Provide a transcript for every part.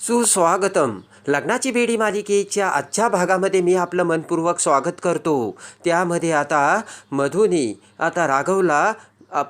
सुस्वागतम. लग्नाची बेडी मालिकेच्या आजच्या भागामध्ये मी आपलं मनपूर्वक स्वागत करतो. त्यामध्ये आता मधुनी आता राघवला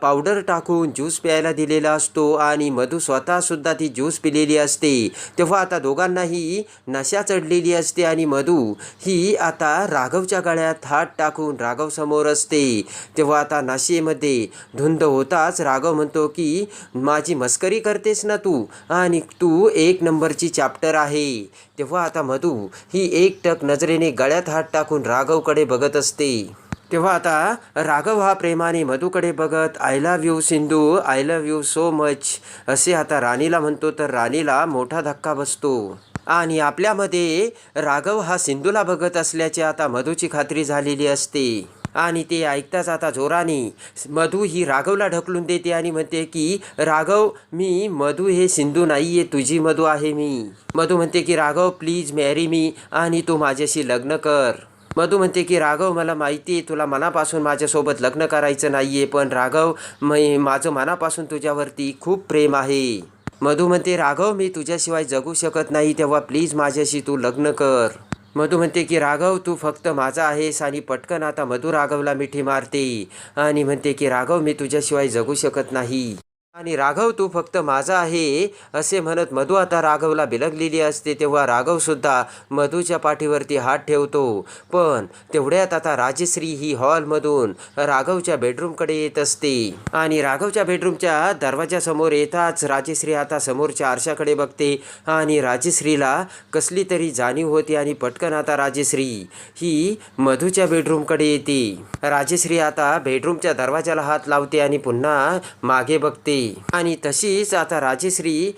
पावडर टाकून ज्यूस प्यायला दिलेला असतो आणि मधू स्वतःसुद्धा ती ज्यूस पिलेली असते. तेव्हा आता दोघांनाही नशा चढलेली असते आणि मधू ही आता राघवच्या गळ्यात हात टाकून राघव समोर असते. तेव्हा आता नशेमध्ये धुंद होताच राघव म्हणतो की माझी मस्करी करतेस ना तू? आणि तू एक नंबरची चॅप्टर आहे. तेव्हा आता मधू ही एकटक नजरेने गळ्यात हात टाकून राघवकडे बघत असते. तेव्हा आता राघव हा प्रेमाने मधूकडे बघत I love you Sindhu I love you so much असे आता राणीला म्हणतो तर राणीला मोठा धक्का बसतो. आणि आपल्यामध्ये राघव हा सिंधूला बघत असल्याची आता मधूची खात्री झालेली असते. आणि ते ऐकताच आता जोराने मधू ही राघवला ढकलून देते आणि म्हणते की राघव मी मधू हे सिंधू नाही आहे तुझी मधू आहे मी. मधू म्हणते की राघव प्लीज मॅरी मी आणि तू माझ्याशी लग्न कर. मधू म्हणते की राघव मला माहिती आहे तुला मनापासून माझ्यासोबत लग्न करायचं नाही आहे पण राघव मी माझं मनापासून तुझ्यावरती खूप प्रेम आहे. मधू म्हणते राघव मी तुझ्याशिवाय जगू शकत नाही तेव्हा प्लीज माझ्याशी तू लग्न कर. मधू म्हणते की राघव तू फक्त माझा आहेस आणि पटकन आता मधू राघवला मिठी मारते. आणि म्हणते की राघव मी तुझ्याशिवाय जगू शकत नाही. आणि राघव तू फक्त माझा आहे असे म्हणत मधू आता राघवला बिलगलेली असते. तेव्हा राघवसुद्धा मधूच्या पाठीवरती हात ठेवतो. पण तेवढ्यात आता राजश्री ही हॉलमधून राघवच्या बेडरूमकडे येत असते. आणि राघवच्या बेडरूमच्या दरवाजासमोर येताच राजश्री आता समोरच्या आरशाकडे बघते. आणि राजश्रीला कसली तरी जाणीव होती आणि पटकन आता राजश्री ही मधूच्या बेडरूमकडे येते. राजश्री आता बेडरूमच्या दरवाजाला हात लावते आणि पुन्हा मागे बघते. आणि तशीच आता राजेश्री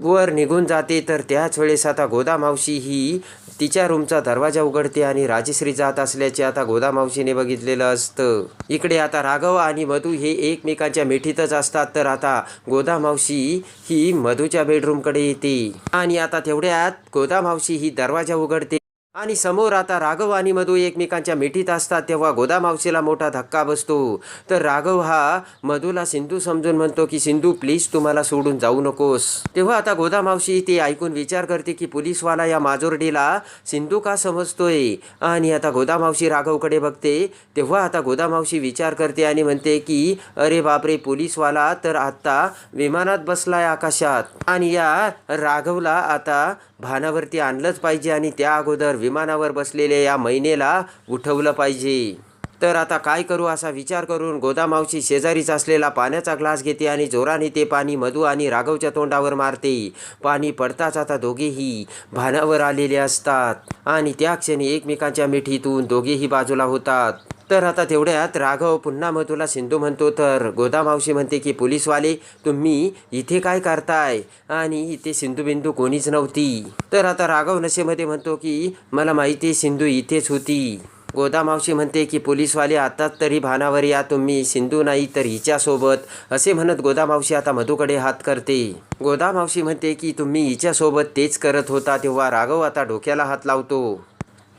वर निघून जाते तर त्याच वेळेस आता गोदा मावशी ही तिच्या रूमचा दरवाजा उघडते आणि राजेश्री जात असल्याचे आता गोदा मावशीने बघितलेलं असतं. इकडे आता राघव आणि मधू हे एकमेकांच्या मिठीतच असतात तर आता गोदा मावशी ही मधूच्या बेडरूमकडे येते. आणि आता तेवढ्यात गोदा मावशी ही दरवाजा उघडते. आणि समोर आता राघव आणि मधू एकमेकांच्या मिठीत असतात तेव्हा गोदा मावशीला मोठा धक्का बसतो. तर राघव हा मधूला सिंधू समजून म्हणतो की सिंधू प्लीज तुम्हाला सोडून जाऊ नकोस. तेव्हा आता गोदा मावशी ते ऐकून विचार करते की पोलीसवाला या माजोर्डीला सिंधू का समजतोय? आणि आता गोदा मावशी राघवकडे बघते. तेव्हा आता गोदा मावशी विचार करते आणि म्हणते की अरे बापरे पोलीसवाला तर आत्ता विमानात बसलाय आकाशात. आणि या राघवला आता भानावरती आणलंच पाहिजे आणि त्या अगोदर विमानावर बसलेल्या या महिनेला उठवलं पाहिजे. तर आता काय करू असा विचार करून गोदामावशी शेजारीच असलेला पाण्याचा ग्लास घेते आणि जोराने ते पाणी मधू आणि राघवच्या तोंडावर मारते. पाणी पडताच आता दोघेही भानावर आलेले असतात. आणि त्या क्षणी एकमेकांच्या मिठीतून दोघेही बाजूला होतात. तर आता तेवढ्यात राघव पुन्हा मधूला सिंधू म्हणतो तर गोदामावशी म्हणते की पोलीसवाले तुम्ही इथे काय करताय? आणि इथे सिंधू बिंदू कोणीच नव्हती. तर आता राघव नशेमध्ये म्हणतो की मला माहिती सिंधू इथेच होती. गोदामावशी म्हणते की पोलीसवाले आताच तरी भानावर या तुम्ही सिंधू नाही तर हिच्यासोबत. असे म्हणत गोदामावशी आता मधूकडे हात करते. गोदामावशी म्हणते की तुम्ही हिच्यासोबत तेच करत होता तेव्हा राघव आता डोक्याला हात लावतो.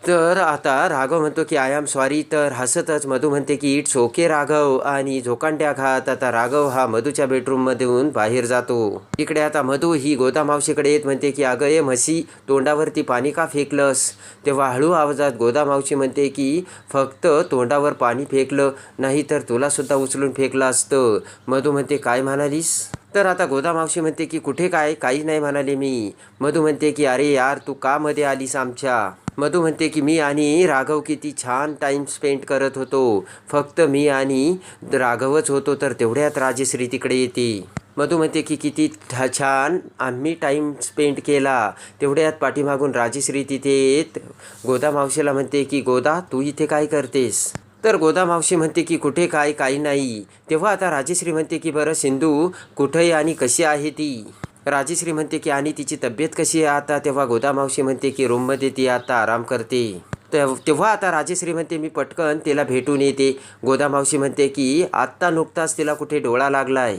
तर आता राघव म्हणतो की आय एम सॉरी तर हसतच मधू म्हणते की इट्स ओके राघव. आणि झोकांड्या खात आता राघव हा मधूच्या बेडरूममधून बाहेर जातो. इकडे आता मधू ही गोदा मावशीकडे येत म्हणते की अगं ये म्हशी तोंडावरती पाणी का फेकलंस? तेव्हा हळू आवाजात गोदा मावशी म्हणते की फक्त तोंडावर पाणी फेकलं नाही तर तुलासुद्धा उचलून फेकलं असतं. मधू म्हणते काय म्हणालीस? तर आता गोदा मावशी म्हणते की कुठे काय? काही नाही म्हणाले मी. मधू म्हणते की अरे यार तू का मध्ये आलीस आमच्या? मधू म्हणते की मी आणि राघव किती छान टाईम स्पेंड करत होतो. फक्त मी आणि राघवच होतो तर तेवढ्यात राजश्री तिकडे येते. मधू म्हणते की किती छान आम्ही टाईम स्पेंड केला. तेवढ्यात पाठीमागून राजेश्री तिथे येत. गोदा मावशीला म्हणते की गोदा तू इथे काय करतेस? तर गोदा मावशी म्हणते की कुठे काय काही नाही. तेव्हा आता राजेश्री म्हणते की बरं सिंधू कुठे आणि कशी आहे ती? राजेश्री म्हणते की आणि तिची तब्येत कशी आहे आता? तेव्हा गोदा मावशी म्हणते की रूममध्ये ती आता आराम करते. तेव्हा आता राजेश्री म्हणते मी पटकन तिला भेटून येते. गोदा मावशी म्हणते की आत्ता नुकताच तिला कुठे डोळा लागलाय.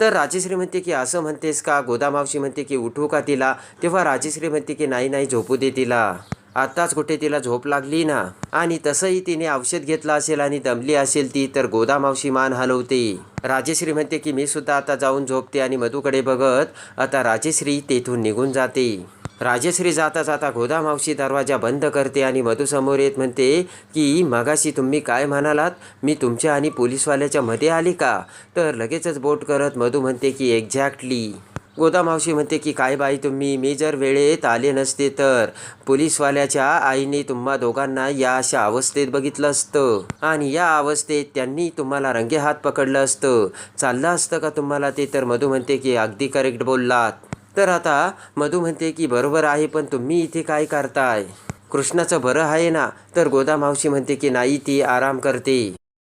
तर राजेश्री म्हणते की असं म्हणतेस का? गोदा मावशी म्हणते की उठू का तिला? तेव्हा राजेश्री म्हणते की नाही नाही झोपू दे तिला. आत्ताच कुठे तिला झोप लागली ना? आणि तसंही तिने औषध घेतलं असेल आणि दमली असेल ती तर गोदामावशी मान हलवते. राजेश्री म्हणते की मी सुद्धा आता जाऊन झोपते आणि मधूकडे बघत आता राजेश्री तेथून निघून जाते. राजेश्री जाता जाता गोदामावशी दरवाजा बंद करते आणि मधुसमोर येत म्हणते की मगाशी तुम्ही काय म्हणालात? मी तुमच्या आणि पोलीसवाल्याच्या मध्ये आली का? तर लगेचच बोट करत मधू म्हणते की एक्झॅक्टली. गोदा मावशी म्हणते की काय बाई तुम्ही मी जर वेळेत आले नसते तर पोलीसवाल्याच्या आईने तुम्हा दोघांना या अशा अवस्थेत बघितलं असतं. आणि या अवस्थेत त्यांनी तुम्हाला रंगे हात पकडलं असतं. चाललं असतं का तुम्हाला ते? तर मधू म्हणते की अगदी करेक्ट बोललात. तर आता मधू म्हणते की बरोबर आहे पण तुम्ही इथे काय करताय? कृष्णाचं बरं आहे ना? तर गोदा मावशी म्हणते की नाही ती आराम करते.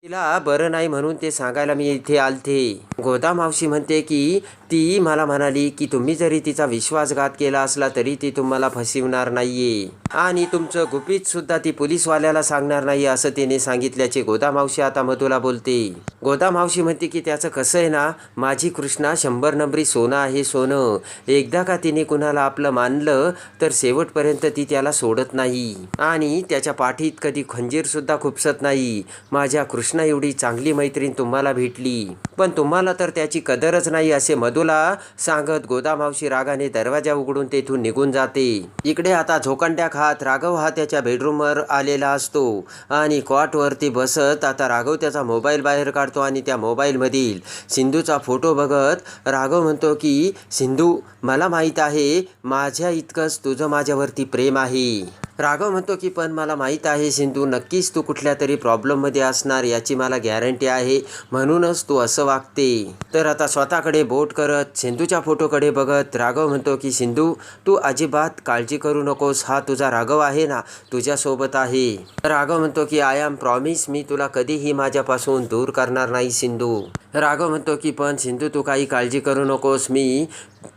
तिला बरं नाही म्हणून ते सांगायला मी इथे आलते. गोदा मावशी म्हणते की ती मला म्हणाली की तुम्ही जरी तिचा विश्वासघात केला असला तरी ती तुम्हाला फसवणार नाहीये. आणि तुमचं गुपित सुद्धा ती पोलीसवाल्याला सांगणार नाही असं तिने सांगितल्याचे गोदामावशी आता मधूला बोलते. गोदामावशी म्हणते की त्याचं कसं आहे ना माझी कृष्णा शंभर नंबरी सोनं आहे सोनं. एकदा का तिने कुणाला आपलं मानलं तर शेवटपर्यंत ती त्याला सोडत नाही. आणि त्याच्या पाठीत कधी खंजीर सुद्धा खुपसत नाही. माझ्या कृष्णा एवढी चांगली मैत्रीण तुम्हाला भेटली. पण तुम्हाला तर त्याची कदरच नाही असे मधुला सांगत गोदामावशी रागाने दरवाजा उघडून तेथून निघून जाते. इकडे आता झोकांड्या खात राघव हा त्याच्या बेडरूमवर आलेला असतो आणि कॉटवरती बसत आता राघव त्याचा मोबाईल बाहेर काढतो आणि त्या मोबाईलमधील सिंधूचा फोटो बघत राघव म्हणतो की सिंधू मला माहीत आहे माझ्या इतकंच तुझं माझ्यावरती प्रेम आहे. राघव म्हणतो की पण मला माहीत आहे सिंधू नक्कीच तू कुठल्या तरी प्रॉब्लेममध्ये असणार याची मला गॅरंटी आहे म्हणूनच तू असं वागते. तर आता स्वतःकडे बोट करत सिंधूच्या फोटोकडे बघत राघव म्हणतो की सिंधू तू अजिबात काळजी करू नकोस हा तुझा राघव आहे ना तुझ्यासोबत आहे. राघव म्हणतो की आय एम प्रॉमिस मी तुला कधीही माझ्यापासून दूर करणार नाही सिंधू. राघव म्हणतो की पण सिंधू तू काही काळजी करू नकोस मी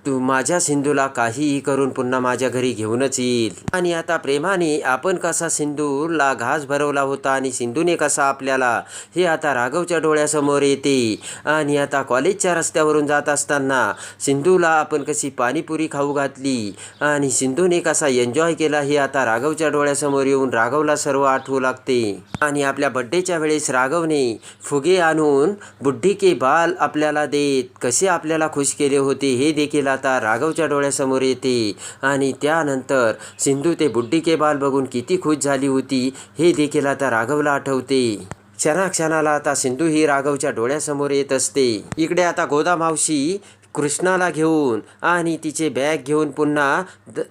तू माझ्या सिंधूला काहीही करून पुन्हा माझ्या घरी घेऊनच येईल. आणि आता प्रेमाने आपण कसा सिंधूला घास भरवला होता आणि सिंधूने कसा आपल्याला हे आता राघवच्या डोळ्यासमोर येते. आणि आता कॉलेजच्या रस्त्यावरून जात असताना सिंधूला आपण कशी पाणीपुरी खाऊ घातली. आणि सिंधूने कसा एन्जॉय केला हे आता राघवच्या डोळ्यासमोर येऊन राघवला सर्व आठवू लागते. आणि आपल्या बड्डेच्या वेळेस राघवने फुगे आणून बुड्ढी के बाल आपल्याला देत. कसे आपल्याला खुश केले होते हे देखील आता राघवच्या डोळ्यासमोर येते. आणि त्यानंतर सिंधू ते बुड्ढी के बाल बघून किती खुश झाली होती हे देखील आता राघवला आठवते. क्षणाक्षणाला आता सिंधू ही राघवच्या डोळ्यासमोर येत असते. इकडे आता गोदा मावशी कृष्णाला घेऊन आणि तिचे बॅग घेऊन पुन्हा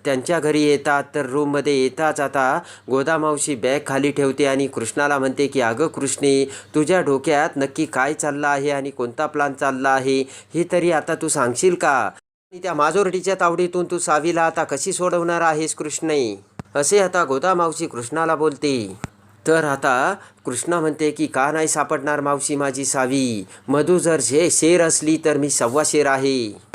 त्यांच्या घरी येतात. तर रूममध्ये येताच आता गोदामावशी बॅग खाली ठेवते आणि कृष्णाला म्हणते की अगं कृष्णे तुझ्या डोक्यात नक्की काय चाललं आहे आणि कोणता प्लान चालला आहे? हे तरी आता तू सांगशील का? त्या माजोरटीच्या तावडीतून तू सावीला आता कशी सोडवणार आहेस कृष्णे असे आता गोदा मावशी कृष्णाला बोलते. तर आता कृष्णा म्हणते की का नाही सापडणार मावशी माझी सावी? मधू जर जे शेर असली तर मी सव्वा शेर आहे.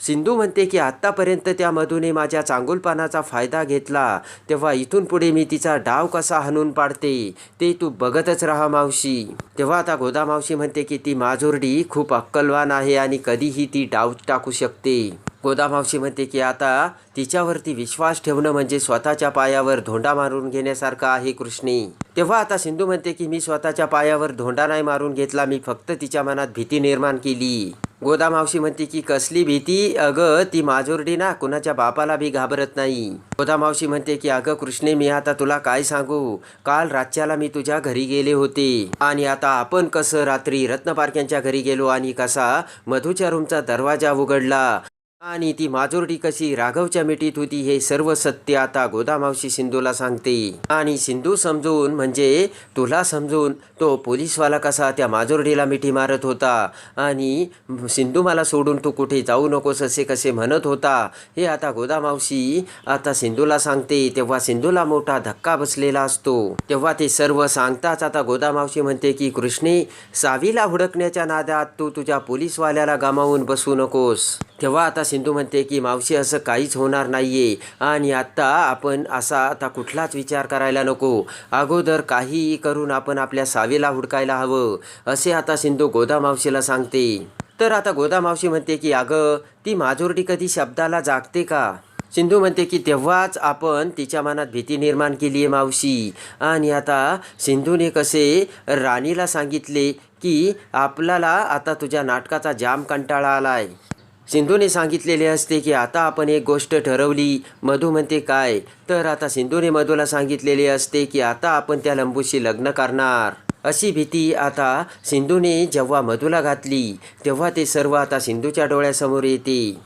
सिंधू म्हणते की आत्तापर्यंत त्या मधूने माझ्या चांगुलपणाचा फायदा घेतला. तेव्हा इथून पुढे मी तिचा डाव कसा हाणून पाडते ते तू बघतच राहा मावशी. तेव्हा आता गोदा मावशी म्हणते की ती माजोरडी खूप अक्कलवान आहे आणि कधीही ती डाव टाकू शकते. गोदा मावशी म्हणते की आता तिच्यावरती विश्वास ठेवणं म्हणजे स्वतःच्या पायावर धोंडा मारून घेण्यासारखं आहे कृष्णे. तेव्हा आता सिंधू म्हणते की मी स्वतःच्या पायावर धोंडा नाही मारून घेतला मी फक्त तिच्या मनात भीती निर्माण केली. गोदा मावशी म्हणते की कसली भीती? अगं ती माजोरडी ना कुणाच्या बापाला बी घाबरत नाही. गोदा मावशी म्हणते की अगं कृष्णे मी आता तुला काय सांगू? काल रातच्याला मी तुझ्या घरी गेले होते. आणि आता आपण कसं रात्री रत्नपारख्यांच्या घरी गेलो आणि कसा मधूच्या रूमचा दरवाजा उघडला? आणि ती माजोरडी कशी राघवच्या मिठीत होती हे सर्व सत्य आता गोदामावशी सिंधूला सांगते. आणि सिंधू समजून म्हणजे तुला समजून तो पोलीसवाला कसा त्या माजोरडीला मिठी मारत होता. आणि सिंधू मला सोडून तू कुठे जाऊ नकोस असे कसे म्हणत होता. हे आता गोदामावशी आता सिंधूला सांगते. तेव्हा सिंधूला मोठा धक्का बसलेला असतो. तेव्हा ते सर्व सांगताच आता गोदामावशी म्हणते की कृष्णे सावीला हुडकण्याच्या नादात तू तुझ्या पोलीसवाल्याला गमावून बसू नकोस. तेव्हा आता सिंधू म्हणते की मावशी असं काहीच होणार नाही आहे आणि आत्ता आपण असा आता कुठलाच विचार करायला नको. अगोदर काहीही करून आपण आपल्या सावेला हुडकायला हवं. असे आता सिंधू गोदा मावशीला सांगते. तर आता गोदा मावशी म्हणते की अगं ती माजोरडी कधी शब्दाला जागते का? सिंधू म्हणते की तेव्हाच आपण तिच्या मनात भीती निर्माण केली आहे मावशी. आणि आता सिंधूने कसे राणीला सांगितले की आपल्याला आता तुझ्या नाटकाचा जाम कंटाळा आला आहे सिंधूने सांगितलेले असते की आता आपण एक गोष्ट ठरवली. मधू म्हणते काय? तर आता सिंधूने मधूला सांगितलेले असते की आता आपण त्या लंबूशी लग्न करणार. अशी भीती आता सिंधूने जेव्हा मधूला घातली तेव्हा ते सर्व आता सिंधूच्या डोळ्यासमोर येते.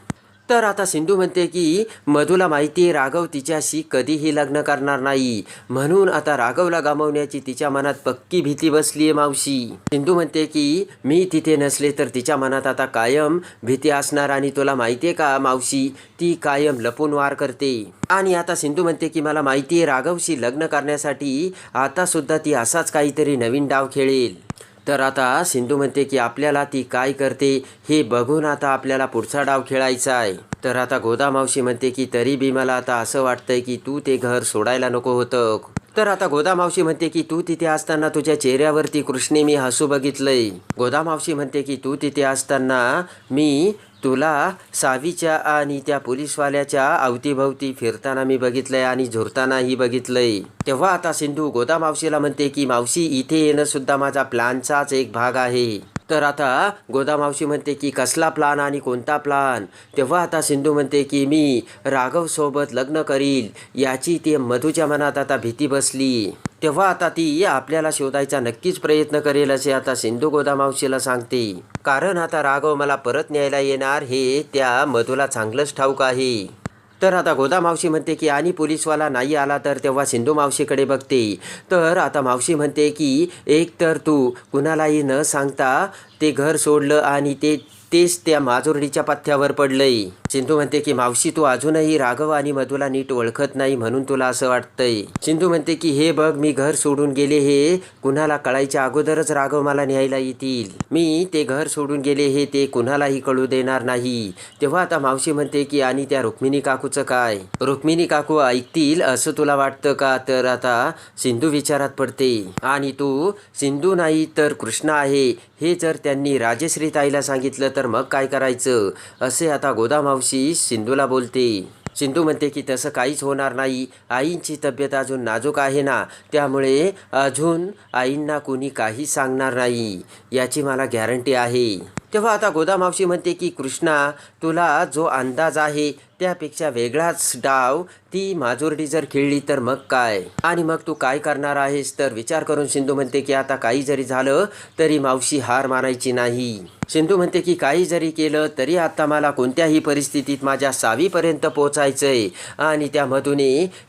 तर आता सिंधू म्हणते की मधूला माहिती आहे राघव तिच्याशी कधीही लग्न करणार नाही. म्हणून आता राघवला गमावण्याची तिच्या मनात पक्की भीती बसली आहे मावशी. सिंधू म्हणते की मी तिथे नसले तर तिच्या मनात आता कायम भीती असणार आणि तुला माहिती आहे का मावशी ती कायम लपून वार करते. आणि आता सिंधू म्हणते की मला माहिती आहे राघवशी लग्न करण्यासाठी आता सुद्धा ती असाच काहीतरी नवीन डाव खेळेल. तर आता सिंधू म्हणते की आपल्याला ती काय करते हे बघून आता आपल्याला पुढचा डाव खेळायचा आहे. तर आता गोदा मावशी म्हणते की तरी बी मला आता असं वाटतंय की तू ते घर सोडायला नको होतं. तर आता गोदा मावशी म्हणते की तू तिथे असताना तुझ्या चेहऱ्यावरती कृष्णे मी हसू बघितलंय. गोदा मावशी म्हणते की तू तिथे असताना मी तुला सावीच्या आणि त्या पोलीसवाल्याच्या अवतीभवती फिरताना मी बघितलंय आणि झुरतानाही बघितलंय. तेव्हा आता सिंधू गोदा मावशीला म्हणते की मावशी इथे येणं सुद्धा माझा प्लॅनचाच एक भाग आहे. तर आता गोदा मावशी म्हणते की कसला प्लान आणि कोणता प्लान तेव्हा आता सिंधू म्हणते की मी राघव सोबत लग्न करील याची ती मधूच्या मनात आता भीती बसली. तेव्हा आता ती आपल्याला शोधायचा नक्कीच प्रयत्न करेल असे आता सिंधू गोदा मावशीला सांगते. कारण आता राघव मला परत न्यायला येणार हे त्या मधूला चांगलंच ठाऊक आहे. तर आता गोदा मावशी म्हणते की आणि पोलीसवाला नाही आला तर तेव्हा सिंधू मावशीकडे बघते. तर आता मावशी म्हणते की एक तर तू कुणालाही न सांगता ते घर सोडलं आणि ते तेच त्या माजुर्डीच्या पथ्यावर पडलंय. सिंधू म्हणते की मावशी तू अजूनही राघव आणि मधुला नीट ओळखत नाही म्हणून तुला असं वाटतंय. सिंधू म्हणते की हे बघ मी घर सोडून गेले हे कुणाला कळायच्या अगोदरच राघव मला न्यायला येतील. मी ते घर सोडून गेले हे ते कुणालाही कळू देणार नाही. तेव्हा आता मावशी म्हणते की आणि त्या रुक्मिणी काकूचं काय? रुक्मिणी काकू ऐकतील असं तुला वाटतं का? तर आता सिंधू विचारात पडते. आणि तू सिंधू नाही तर कृष्ण आहे. हे जर त्यांनी राजश्री ताईला सांगितलं तर तर मग काय करायचं? असे आता गोदामावशी सिंधूला बोलते. सिंधू म्हणते की तसं काहीच होणार नाही. आईंची तब्येत अजून नाजूक आहे ना. त्यामुळे अजून आईंना कुणी काही सांगणार नाही. याची मला गॅरंटी आहे. तेव्हा आता गोदामावशी म्हणते की कृष्णा तुला जो अंदाज आहे त्यापेक्षा वेगळाच डाव ती माजुरडी जर खेळली तर मग काय? आणि मग तू काय करणार आहेस? तर विचार करून सिंधू म्हणते की आता काही जरी झालं तरी मावशी हार मानायची नाही. सिंधू म्हणते की काही जरी केलं तरी आता मला कोणत्याही परिस्थितीत माझ्या सावीपर्यंत पोचायचंय आणि त्यामधून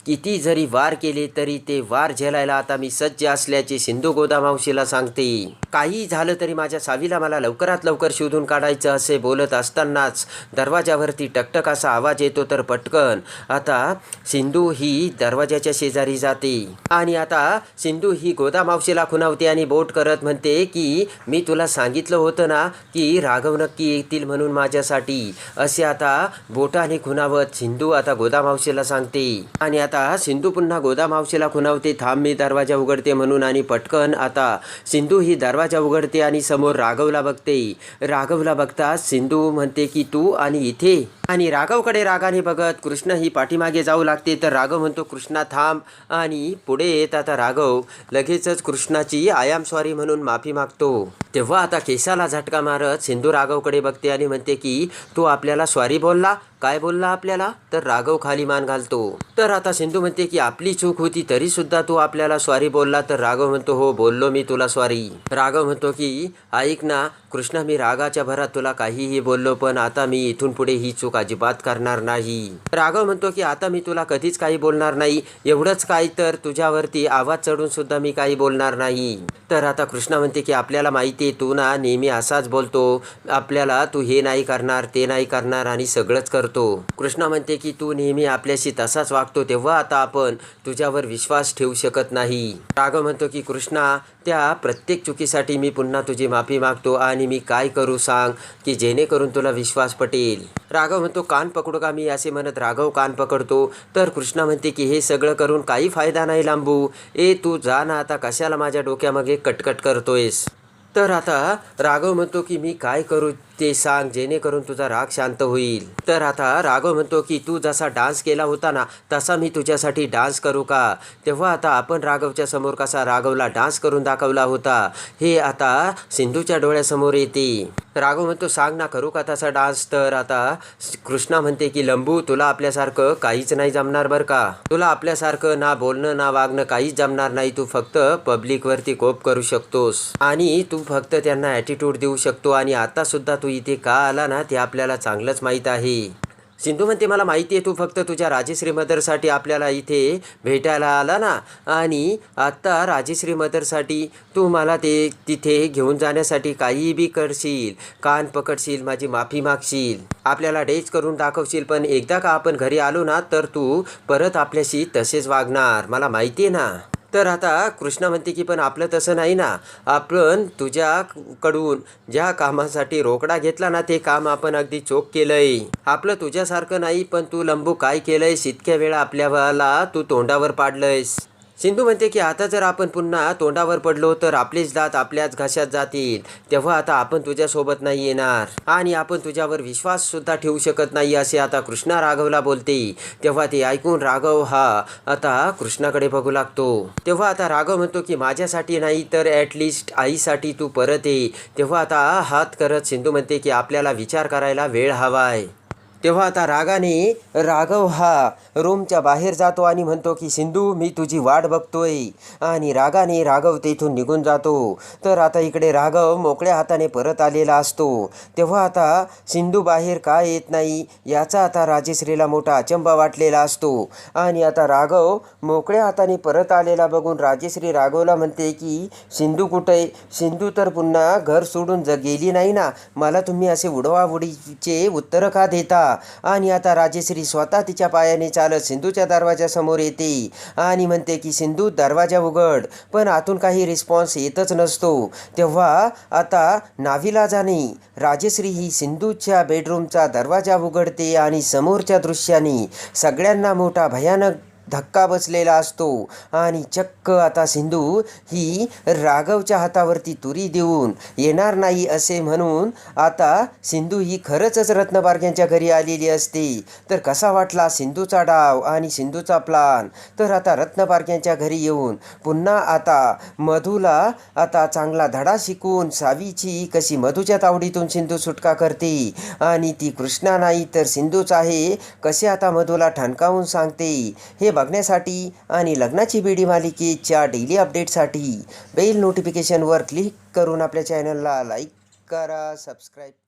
किती जरी वार केले तरी ते वार झेलायला आता मी सज्ज असल्याचे सिंधू गोदा मावशीला सांगते. काही झालं तरी माझ्या सावीला मला लवकरात लवकर शोधून काढायचं असे बोलत असतानाच दरवाजावरती टकटक असा आवाज येतो तर पटकन. आता सिंधू ही दरवाजाच्या शेजारी जाते. आणि आता सिंधू ही गोदा मावशीला खुणावते आणि बोट करत म्हणते की मी तुला सांगितलं होतं ना की राघव नक्की येतील म्हणून माझ्यासाठी. असे आता बोटाने खुणावत सिंधू आता गोदा मावशीला सांगते. आणि आता सिंधू पुन्हा गोदा मावशीला खुणावते थांब मी दरवाजा उघडते म्हणून आणि पटकन आता सिंधू ही दरवाजा उघडते आणि समोर राघवला बघते. राघवला बघता सिंधू म्हणते की तू आणि इथे. आणि राघवकडे रागाने बघत कृष्ण ही पाठीमागे जाऊ लागते. तर राघव म्हणतो कृष्णा थांब आणि पुढे येत आता राघव. लगेचच कृष्णाची आय एम सॉरी म्हणून माफी मागतो. तेव्हा आता केसाला झटका मारत सिंधू राघवकडे बघते आणि म्हणते की तू आपल्याला स्वारी बोलला? काय बोलला आपल्याला? तर राघव खाली मान घालतो. तर आता सिंधू म्हणते की आपली चूक होती तरी सुद्धा तू आपल्याला स्वारी बोलला तर राघव म्हणतो हो बोललो मी तुला स्वारी राघव म्हणतो की ऐक ना कृष्णा मी रागाच्या भरात तुला काहीही बोललो पण आता मी इथून पुढे ही चूक अजिबात करणार नाही. राघव म्हणतो की आता मी तुला कधीच काही बोलणार नाही. एवढंच काय तर तुझ्यावरती आवाज चढून सुद्धा मी काही बोलणार नाही. तर आता कृष्णा म्हणते की आपल्याला माहिती आहे तू ना नेहमी असाच बोलतो. आपल्याला तू हे नाही करणार ते नाही करणार आणि सगळंच करतो. कृष्णा म्हणते की तू नेहमी आपल्याशी तसाच वागतो तेव्हा आता आपण तुझ्यावर विश्वास ठेवू शकत नाही. राघव म्हणतो की कृष्णा त्या प्रत्येक चुकीसाठी मी पुन्हा तुझी माफी मागतो आणि मी काय करू सांग की जेणेकरून तुला विश्वास पटेल. राघव म्हणतो कान पकडू का मी? असे म्हणत राघव कान पकडतो. तर कृष्णा म्हणते की हे सगळं करून काही फायदा नाही लांबू. ए तू जा ना आता कशाला माझ्या डोक्यामागे कटकट करतोयस? तर आता राघव म्हणतो की मी काय करू ते सांग जेणेकरून तुझा राग शांत होईल. तर आता राघव म्हणतो की तू जसा डान्स केला होता ना तसा मी तुझ्यासाठी डान्स करू का? तेव्हा आता आपण राघवच्या समोर कसा राघवला डान्स करून दाखवला होता हे आता सिंधूच्या डोळ्यासमोर येते. राघव म्हणतो सांग ना करू का तसा डान्स? तर आता कृष्णा म्हणते की लंबू तुला आपल्यासारखं काहीच नाही जमणार बरं का? तुला आपल्यासारखं ना बोलणं ना वागणं काहीच जमणार नाही. तू फक्त पब्लिकवरती कोप करू शकतोस आणि तू फक्त त्यांना ॲटिट्यूड देऊ शकतो आणि आता सुद्धा तू इथे का आला ना ते आपल्याला चांगलंच माहीत आहे. सिंधू म्हणते मला माहिती आहे तू फक्त तुझ्या राजेश्री मदरसाठी आपल्याला इथे भेटायला आला ना. आणि आत्ता राजेश्री मदरसाठी तू मला ते तिथे घेऊन जाण्यासाठी काहीही बी करशील कान पकडशील माझी माफी मागशील आपल्याला डेज करून दाखवशील. पण एकदा का आपण घरी आलो ना तर तू परत आपल्याशी तसेच वागणार. मला माहिती आहे ना. तर आता कृष्णा म्हणते की पण आपलं तसं नाही ना. आपण तुझ्याकडून ज्या कामासाठी रोकडा घेतला ना ते काम आपण अगदी चोख केलंय. आपलं तुझ्यासारखं नाही पण तू लंबू काय केलंयस? इतक्या वेळा आपल्याला तू तोंडावर पाडलंयस. सिंधू म्हणते की आता जर आपण पुन्हा तोंडावर पडलो तर आपलेच दात आपल्याच घशात जातील. तेव्हा आता आपण तुझ्यासोबत नाही येणार. आणि आपण तुझ्यावर विश्वास सुद्धा ठेवू शकत नाही असे आता कृष्णा राघवला बोलते. तेव्हा ते ऐकून राघव हा आता कृष्णाकडे बघू लागतो. तेव्हा आता राघव म्हणतो की माझ्यासाठी नाही तर ॲटलिस्ट आईसाठी तू परत ये. तेव्हा आता हात करत सिंधू म्हणते की आपल्याला विचार करायला वेळ हवाय. तेव्हा आता रागाने राघव हा रूमच्या बाहेर जातो आणि म्हणतो की सिंधू मी तुझी वाट बघतोय. आणि रागाने राघव तेथून निघून जातो. तर आता इकडे राघव मोकळ्या हाताने परत आलेला असतो. तेव्हा आता सिंधू बाहेर का येत नाही याचा आता राजेश्रीला मोठा अचंबा वाटलेला असतो. आणि आता राघव मोकळ्या हाताने परत आलेला बघून राजेश्री राघवला म्हणते की सिंधू कुठे? सिंधू तर पुन्हा घर सोडून ज गेली नाही ना? मला तुम्ही असे उडवाउडीचे उत्तर का देता? आणि आता राजेश्री स्वतः तिच्या पायाने चालत सिंधूच्या दरवाजासमोर येते. आणि म्हणते की सिंधू दरवाजा उघड. पण आतून काही रिस्पॉन्स येतच नसतो. तेव्हा आता नाविलाजाने राजेश्री ही सिंधूच्या बेडरूमचा दरवाजा उघडते आणि समोरच्या दृश्याने सगळ्यांना मोठा भयानक धक्का बसलेला असतो. आणि चक्क आता सिंधू ही राघवच्या हातावरती तुरी देऊन येणार नाही असे म्हणून आता सिंधू ही खरंच रत्नबार्ग्यांच्या घरी आलेली असते. तर कसा वाटला सिंधूचा डाव आणि सिंधूचा प्लान? तर आता रत्नबार्ग्यांच्या घरी येऊन पुन्हा आता मधूला आता चांगला धडा शिकून सावीची कशी मधूच्या तावडीतून सिंधू सुटका करते? आणि ती कृष्णा नाही तर सिंधूच आहे. कसे आता मधूला ठणकावून सांगते? हे बघण्यासाठी आणि लग्नाची बिडी मालिकेच्या डेली अपडेटसाठी बेल नोटिफिकेशनवर क्लिक करून आपल्या चॅनलला लाईक करा सबस्क्राईब